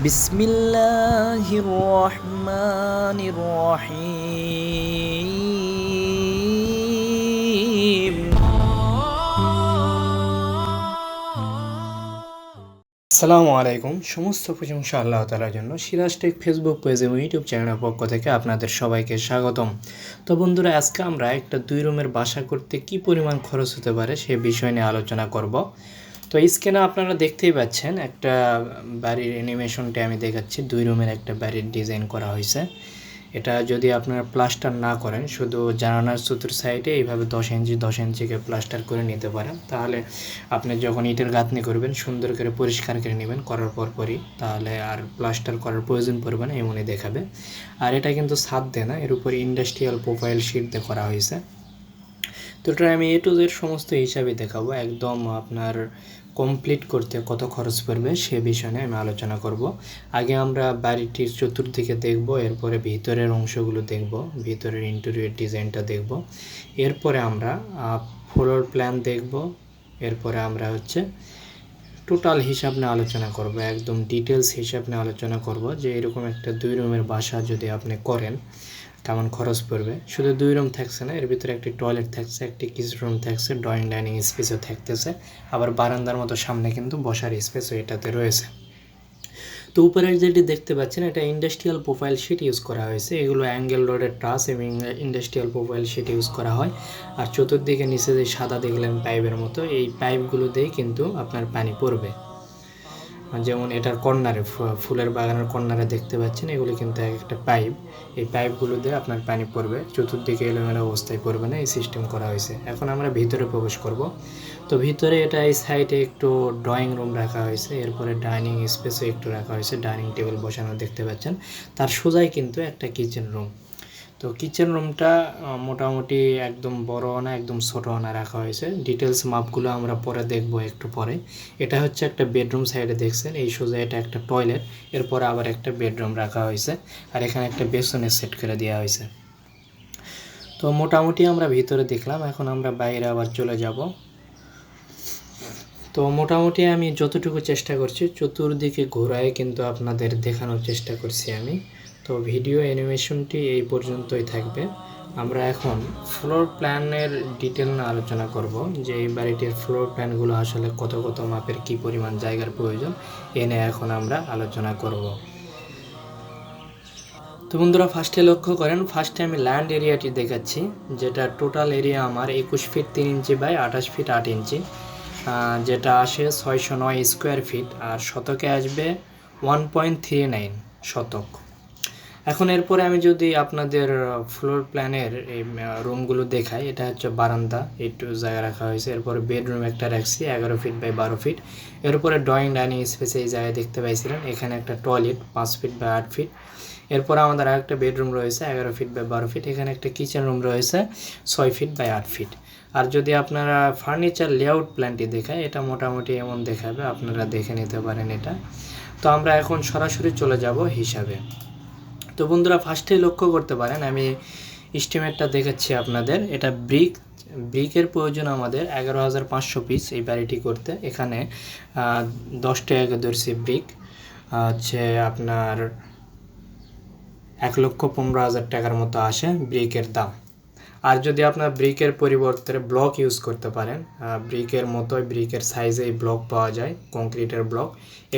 বিসমিল্লাহির রহমানির রহিম আসসালামু আলাইকুম সমস্ত প্রশংসা আল্লাহ তালার জন্য। সিরাজ টেক ফেসবুক পেজ এবং ইউটিউব চ্যানেলের পক্ষ থেকে আপনাদের সবাইকে স্বাগতম। তো বন্ধুরা, আজকে আমরা একটা দুই রুমের বাসা করতে কি পরিমাণ খরচ হতে পারে সে বিষয় নিয়ে আলোচনা করব। তো স্ক্রিনে আপনারা দেখতেই পাচ্ছেন একটা বাড়ির অ্যানিমেশনটি আমি দেখাচ্ছি। দুই রুমের একটা বাড়ির ডিজাইন করা হয়েছে। এটা যদি আপনারা প্লাস্টার না করেন, শুধু জানালার চতুর সাইডে এইভাবে দশ ইঞ্চি, দশ ইঞ্চিকে প্লাস্টার করে নিতে পারেন। তাহলে আপনি যখন ইটের গাঁথনি করবেন, সুন্দর করে পরিষ্কার করে নেবেন, করার পর পরই তাহলে আর প্লাস্টার করার প্রয়োজন পড়বে না, এমনই দেখাবে। আর এটা কিন্তু ছাদ দেয় না, এর উপর ইন্ডাস্ট্রিয়াল প্রোফাইল শিট দিয়ে করা হয়েছে। তো এটা আমি এ টু জেড সমস্ত হিসাবে দেখাবো। একদম আপনার কমপ্লিট করতে কত খরচ পড়বে সে বিষয়ে নিয়ে আমি আলোচনা করব। আগে আমরা বাড়িটির চতুর্দিকে দেখব, এরপরে ভিতরের অংশগুলো দেখব, ভিতরের ইন্টেরিয়র ডিজাইনটা দেখব। এরপরে আমরা ফ্লোর প্ল্যান দেখব। এরপরে আমরা হচ্ছে টোটাল হিসাব নিয়ে আলোচনা করব, একদম ডিটেলস হিসাব নিয়ে আলোচনা করব যে এরকম একটা দুই রুমের বাসা যদি আপনি করেন কেমন খরচ পড়বে? শুধু দুই রুম থাকছে না, এর ভিতরে একটি টয়লেট থাকছে, একটি কিচেন রুম থাকছে ড্রয়িং ডাইনিং স্পেসও থাকতেছে। আবার বারান্দার মতো সামনে কিন্তু বসার স্পেসও এটাতে রয়েছে। তো উপরে যেটি দেখতে পাচ্ছেন, এটা ইন্ডাস্ট্রিয়াল প্রোফাইল শিট ইউজ করা হয়েছে। এগুলো অ্যাঙ্গেল রোডের ট্রাস এবং ইন্ডাস্ট্রিয়াল প্রোফাইল শিট ইউজ করা হয়। আর চতুর্দিকে নিচে যে সাদা দেখলেন পাইপের মতো, এই পাইপগুলো দিয়ে কিন্তু আপনার পানি পড়বে। যেমন এটার কর্নারে ফুলের বাগানের কর্নারে দেখতে পাচ্ছেন, এগুলি কিন্তু এক একটা পাইপ। এই পাইপগুলো দিয়ে আপনার পানি পড়বে, চতুর্দিকে এলোমেলো অবস্থায় পড়বে না, এই সিস্টেম করা হয়েছে। এখন আমরা ভিতরে প্রবেশ করব। তো ভিতরে এটা এই সাইডে একটু ড্রয়িং রুম রাখা হয়েছে, এরপরে ডাইনিং স্পেসও একটু রাখা হয়েছে ডাইনিং টেবিল বসানো দেখতে পাচ্ছেন। তার সোজাই কিন্তু একটা কিচেন রুম তো কিচেন রুমটা মোটামুটি একদম বড় না একদম ছোট না রাখা হয়েছে। ডিটেলস মাপগুলো আমরা পরে দেখব একটু পরে। এটা হচ্ছে একটা বেডরুম সাইডে দেখছেন, এই সোজা এটা একটা টয়লেট এরপরে আবার একটা বেডরুম রাখা হয়েছে। আর এখানে একটা বেসনে সেট করে দেওয়া হয়েছে। তো মোটামুটি আমরা ভিতরে দেখলাম, এখন আমরা বাইরে আবার চলে যাব। তো মোটামুটি আমি যতটুকু চেষ্টা করছি, চতুর্দিকে ঘোরায় কিন্তু আপনাদের দেখানোর চেষ্টা করছি আমি। তো ভিডিও অ্যানিমেশনটি এই পর্যন্তই থাকবে। আমরা এখন ফ্লোর প্ল্যানের ডিটেল আলোচনা করব যে এই বাড়িটির ফ্লোর প্ল্যানগুলো আসলে কত কত মাপের, কি পরিমাণ জায়গার প্রয়োজন এনে এখন আমরা আলোচনা করব। তো বন্ধুরা ফার্স্টে লক্ষ্য করেন ফার্স্টে আমি ল্যান্ড এরিয়াটি দেখাচ্ছি, যেটা টোটাল এরিয়া আমার একুশ ফিট তিন ইঞ্চি বাই আঠাশ ফিট আট ইঞ্চি যেটা আসে ছয়শো নয় স্কোয়ার ফিট আর শতকে আসবে ওয়ান পয়েন্ট থ্রি নাইন শতক। এখন এরপরে আমি যদি আপনাদের ফ্লোর প্ল্যানের এই রুমগুলো দেখাই, এটা হচ্ছে বারান্দা, একটু জায়গা রাখা হয়েছে। এরপরে বেডরুম একটা রাখছি, এগারো ফিট বাই বারো ফিট এরপরে ড্রয়িং ডাইনিং স্পেসে এই জায়গায় দেখতে পাইছিলেন, এখানে একটা টয়লেট পাঁচ ফিট বাই আট ফিট এরপর আমাদের আরেকটা বেডরুম রয়েছে, এগারো ফিট বাই বারো ফিট এখানে একটা কিচেন রুম রয়েছে, ছয় ফিট বাই আট ফিট আর যদি আপনারা ফার্নিচার লেআউট প্ল্যানটি দেখায়, এটা মোটামুটি এমন দেখাবে, আপনারা দেখে নিতে পারেন এটা। তো আমরা এখন সরাসরি চলে যাব হিসাবে। তো বন্ধুরা ফার্স্টে লক্ষ্য করতে পারেন, আমি স্টিমেটটা দেখাচ্ছি আপনাদের। এটা ব্রিক ব্রিকের প্রয়োজন আমাদের এগারো হাজার পাঁচশো পিস এই বাড়িটি করতে। এখানে দশ টাকা ধরছি ব্রিক হচ্ছে আপনার এক লক্ষ পনেরো হাজার টাকার মতো আসে ব্রিকের দাম। আর যদি আপনার ব্রিকের পরিবর্তে ব্লক ইউজ করতে পারেন ব্রিকের মতোই, ব্রিকের সাইজে ব্লক পাওয়া যায়, কংক্রিটের ব্লক।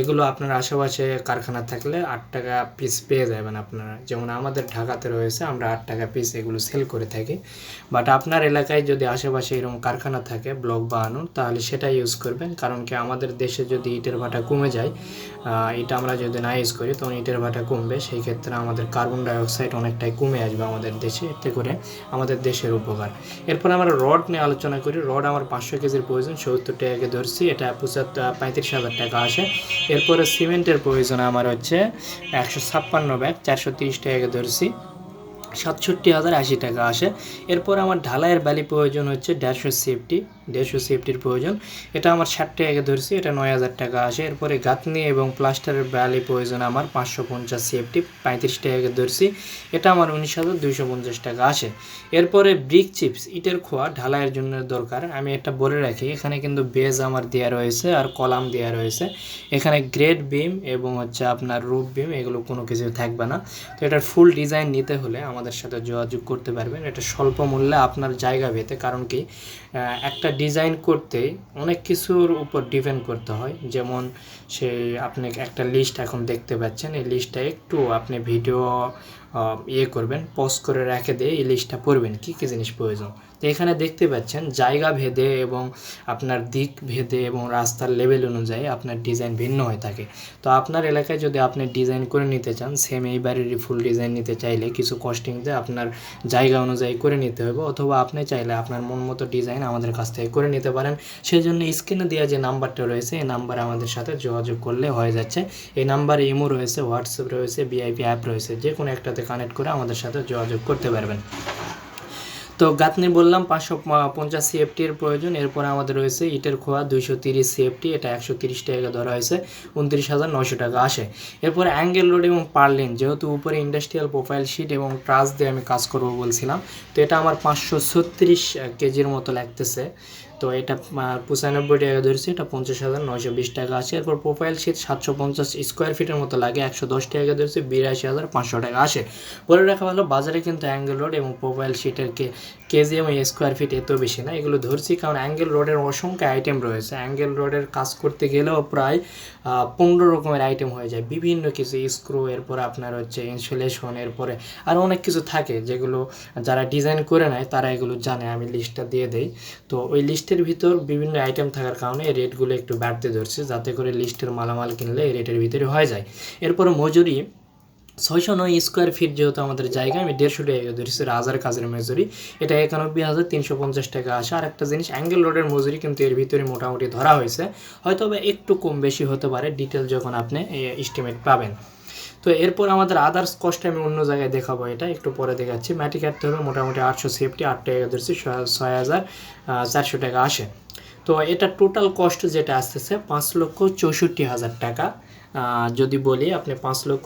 এগুলো আপনার আশেপাশে কারখানা থাকলে আট টাকা পিস পেয়ে যাবেন আপনারা। যেমন আমাদের ঢাকাতে রয়েছে, আমরা আট টাকা পিস এগুলো সেল করে থাকি। বাট আপনার এলাকায় যদি আশেপাশে এরকম কারখানা থাকে, ব্লক বানানোর, তাহলে সেটা ইউজ করবেন। কারণ কি আমাদের দেশে যদি ইটের ভাটা কমে যায় এটা আমরা যদি না ইউজ করি, তখন ইটের ভাটা কমবে। সেই ক্ষেত্রে আমাদের কার্বন ডাইঅক্সাইড অনেকটাই কমে আসবে আমাদের দেশে। এতে করে আমাদের দেশের উপকার। এরপর আমরা রড নিয়ে আলোচনা করি। রড আমার পাঁচশো কেজির প্রয়োজন, সত্তর টাকাকে ধরছি, এটা পঁচাত্তর, পঁয়ত্রিশ হাজার টাকা আসে। এরপরে সিমেন্টের প্রয়োজন আমার হচ্ছে একশো ছাপ্পান্ন ব্যাগ, চারশো তিরিশ টাকাকে ধরছি। সাতষট্টি হাজার আশি টাকা আসে। এরপর আমার ঢালাইয়ের ব্যালি প্রয়োজন হচ্ছে দেড়শো সেফটি দেড়শো সেফটির প্রয়োজন। এটা আমার ষাট টাকা ধরছি, এটা নয় হাজার টাকা আসে। এরপরে গাঁথনি এবং প্লাস্টারের ব্যালি প্রয়োজন আমার পাঁচশো পঞ্চাশ সেফটি পঁয়ত্রিশ টাকা ধরছি। এটা আমার উনিশ হাজার দুইশো পঞ্চাশ টাকা আসে। এরপরে ব্রিক চিপস ইটের খোয়া ঢালাইয়ের জন্য দরকার। আমি এটা বলে রাখি, এখানে কিন্তু বেজ আমার দেওয়া রয়েছে আর কলাম দেওয়া রয়েছে। এখানে গ্রেড বিম এবং হচ্ছে আপনার রুপ বিম এগুলো কোনো কিছু থাকবে না। তো এটার ফুল ডিজাইন নিতে হলে আমাদের সাথে যোগাযোগ করতে পারবেন। এটা স্বল্প মূল্যে আপনার জায়গা ভেতে কারণ কি একটা ডিজাইন করতে অনেক কিছুর উপর ডিপেন্ড করতে হয়। যেমন সে আপনি একটা লিস্ট এখন দেখতে পাচ্ছেন, এই লিস্টটা একটু আপনি ভিডিও ইয়ে করবেন পজ করে রেখে দিয়ে এই লিস্টটা পড়বেন। কী কী জিনিস প্রয়োজন? তো এখানে দেখতে পাচ্ছেন জায়গা ভেদে এবং আপনার দিক ভেদে এবং রাস্তার লেভেল অনুযায়ী আপনার ডিজাইন ভিন্ন হয়ে থাকে। তো আপনার এলাকায় যদি আপনি ডিজাইন করে নিতে চান সেম এই বাড়িরই ফুল ডিজাইন নিতে চাইলে কিছু কস্টিং দিয়ে আপনার জায়গা অনুযায়ী করে নিতে হবে অথবা আপনি চাইলে আপনার মন মতো ডিজাইন আমাদের কাছ থেকে করে নিতে পারেন। সেই জন্য স্ক্রিনে দেওয়া যে নাম্বারটা রয়েছে, এই নাম্বারে আমাদের সাথে যোগাযোগ করলে হয়ে যাচ্ছে। এই নাম্বারে ইমো রয়েছে হোয়াটসঅ্যাপ রয়েছে বিআইপি অ্যাপ রয়েছে যে কোনো একটাতে কানেক্ট করে আমাদের সাথে যোগাযোগ করতে পারবেন। তো গাঁথনি বললাম পাঁচশো পঞ্চাশ সিএফটির প্রয়োজন। এরপর আমাদের রয়েছে ইটের খোয়া, দুইশো তিরিশ সিএফটি এটা একশো তিরিশ টাকা ধরা হয়েছে, উনত্রিশ হাজার নশো টাকা আসে। এরপর অ্যাঙ্গেল রোড এবং পার্লিন যেহেতু উপরে ইন্ডাস্ট্রিয়াল প্রোফাইল শিট এবং ট্রাস দিয়ে আমি কাজ করব বলছিলাম, তো এটা আমার পাঁচশো ছত্রিশ কেজির মতো লাগতেছে। তো এটা পঁচানব্বই টাকা ধরেছে, এটা পঞ্চাশ হাজার নয়শো বিশ টাকা আছে। এরপর প্রোফাইল শীত সাতশো পঞ্চাশ স্কোয়ার ফিটের মতো লাগে, একশো দশ টাকা ধরেছে, বিরাশি হাজার পাঁচশো টাকা আসে। বলে রাখা ভালো, বাজারে কিন্তু অ্যাঙ্গেল রোড এবং প্রোফাইল শিটের কে কেজি এবং স্কোয়ার ফিট এত বেশি না, এগুলো ধরছি কারণ অ্যাঙ্গেল রোডের অসংখ্য আইটেম রয়েছে। অ্যাঙ্গেল রোডের কাজ করতে গেলেও প্রায় পনেরো রকমের আইটেম হয়ে যায়। বিভিন্ন কিছু স্ক্রু এরপরে আপনার হচ্ছে ইনসুলেশন এরপরে আর অনেক কিছু থাকে যেগুলো যারা ডিজাইন করে নেয়, তারা এগুলো জানে। আমি লিস্টটা দিয়ে দেই। তো ওই লিস্টের ভিতর বিভিন্ন আইটেম থাকার কারণে রেটগুলো একটু বাড়তে ধরছে, যাতে করে লিস্টের মালামাল কিনলে এই রেটের ভিতরে হয়ে যায়। এরপরে মজুরি। ছয়শো নয় স্কোয়ার ফিট যেহেতু আমাদের জায়গা, আমি দেড়শো টাকা ধরেছি, রাজার কাজের মজুরি। এটা একানব্বই হাজার তিনশো পঞ্চাশ টাকা আসে আর একটা জিনিস অ্যাঙ্গেল রোডের মজুরি কিন্তু এর ভিতরে মোটামুটি ধরা হয়েছে। হয়তো বা একটু কম বেশি হতে পারে ডিটেল যখন আপনি এস্টিমেট পাবেন। তো এরপর আমাদের আদার্স কস্ট আমি অন্য জায়গায় দেখাবো এটা, একটু পরে দেখাচ্ছি। মাটি কাটতে হবে মোটামুটি আটশো সেফটি আট টাকা ধরছি, ছয়- হাজার চারশো টাকা আসে। তো এটা টোটাল কস্ট যেটা আসতেছে, পাঁচ লক্ষ চৌষট্টি হাজার টাকা। যদি বলি আপনি পাঁচ লক্ষ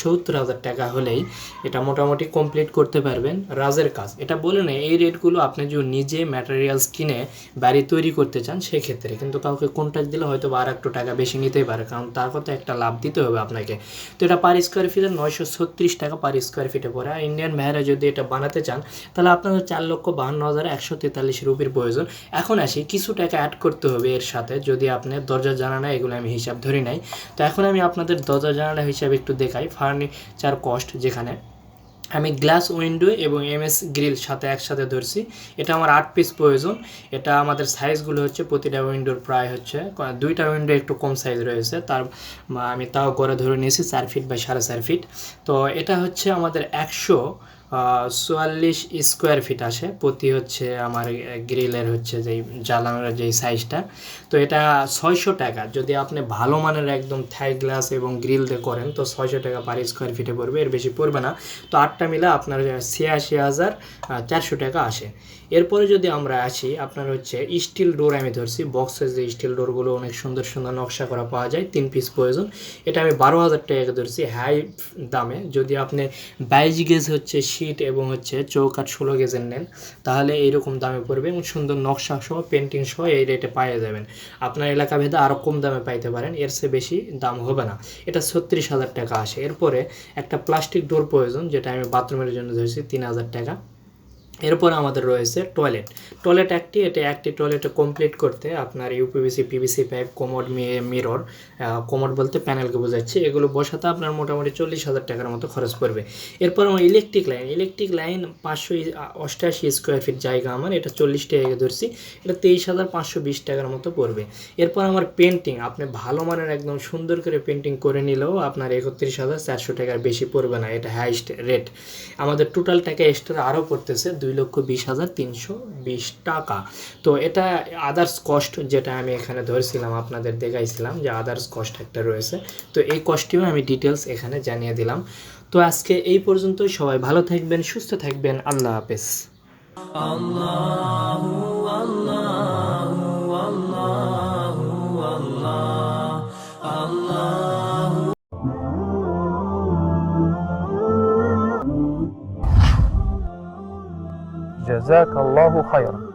সত্তর হাজার টাকা হলেই এটা মোটামুটি কমপ্লিট করতে পারবেন রাজের কাজ। এটা বলে না এই রেটগুলো আপনি যদি নিজে ম্যাটেরিয়ালস কিনে বাড়ি তৈরি করতে চান, সেক্ষেত্রে কিন্তু কাউকে কন্ট্যাক্ট দিলে হয়তো বা আর একটু টাকা বেশি নিতেই পারে, কারণ তার কথা একটা লাভ দিতে হবে আপনাকে। তো এটা পার স্কোয়ার ফিটে নয়শো ছত্রিশ টাকা পার স্কোয়ার ফিটে পড়ে। আর ইন্ডিয়ান মেহারা যদি এটা বানাতে চান, তাহলে আপনাদের চার লক্ষ বাহান্ন হাজার একশো তেতাল্লিশ রুপির প্রয়োজন। এখন আসি, কিছু টাকা অ্যাড করতে হবে এর সাথে, যদি আপনি দরজা জানানা, এগুলো আমি হিসাব ধরি নাই। তো এখন আমি আপনাদের দরজা জানালা হিসাবে একটু দেখাই ফার্নিচার কস্ট যেখানে। আমি গ্লাস উইন্ডো এবং এমএস গ্রিল সাথে একসাথে ধরছি। এটা আমার আট পিস প্রয়োজন। এটা আমাদের সাইজগুলো হচ্ছে প্রতিটা উইন্ডোর প্রায় হচ্ছে, দুইটা উইন্ডো একটু কম সাইজ রয়েছে। তার আমি তাও করে ধরে নিয়েছি চার ফিট বা সাড়ে চার ফিট তো এটা হচ্ছে আমাদের একশো চুয়াল্লিশ স্কোয়ার ফিট আসে। প্রতি হচ্ছে আমার গ্রিলের হচ্ছে যেই জ্বালানোর যেই সাইজটা তো এটা ছয়শো টাকা। যদি আপনি ভালো মানের একদম থাই গ্লাস এবং গ্রিল দিয়ে করেন, তো ছয়শো টাকা পার স্কোয়ার ফিটে পড়বে। এর বেশি পড়বে না। তো আটটা মিলে আপনার ছিয়াশি হাজার চারশো টাকা আসে। এরপরে যদি আমরা আসি, আপনার হচ্ছে স্টিল ডোর আমি ধরছি। বক্সের যে স্টিল ডোরগুলো অনেক সুন্দর সুন্দর নকশা করা পাওয়া যায়। তিন পিস প্রয়োজন। এটা আমি বারো হাজার টাকা ধরছি হাই দামে। যদি আপনি বাইশ গেজ হচ্ছে শীট এবং হচ্ছে চৌকাঠ ষোলো গেজের নেন তাহলে এইরকম দামে পড়বে এবং সুন্দর নকশা সহ পেন্টিং সহ এই রেটে পাওয়া যাবেন। আপনার এলাকা ভেদে আরও কম দামে পাইতে পারেন, এর চেয়ে বেশি দাম হবে না। এটা ছত্রিশ হাজার টাকা আসে। এরপরে একটা প্লাস্টিক ডোর প্রয়োজন, যেটা আমি বাথরুমের জন্য ধরেছি তিন হাজার টাকা। এরপর আমাদের রয়েছে টয়লেট টয়লেট একটি এটা একটি টয়লেটে কমপ্লিট করতে আপনার UPVC PVC pipe commode mirror commode বলতে প্যানেলকে বোঝাচ্ছে। এগুলো বসাতে আপনার মোটামুটি চল্লিশ হাজার টাকার মতো খরচ পড়বে। এরপর আমার ইলেকট্রিক লাইন ইলেকট্রিক লাইন পাঁচশো অষ্টাশি স্কোয়ার ফিট জায়গা আমার, এটা চল্লিশ টাকা ধরছি, এটা তেইশ হাজার পাঁচশো বিশ টাকার মতো পড়বে। এরপর আমার পেন্টিং আপনি ভালো মানের একদম সুন্দর করে পেন্টিং করে নিলেও আপনার একত্রিশ হাজার চারশো টাকার বেশি পড়বে না, এটা হাইস্ট রেট আমাদের টোটাল টাকা এক্সট্রা আরও পড়তেছে দুই লক্ষ বিশ হাজার তিনশো বিশ টাকা। তো এটা আদার্স কস্ট যেটা আমি এখানে ধরেছিলাম আপনাদের দেখাইছিলাম যে আদার্স কস্ট একটা রয়েছে তো এই কস্টটিও আমি ডিটেলস এখানে জানিয়ে দিলাম তো আজকে এই পর্যন্তই সবাই ভালো থাকবেন সুস্থ থাকবেন আল্লাহ হাফেজ جزاك الله خيرا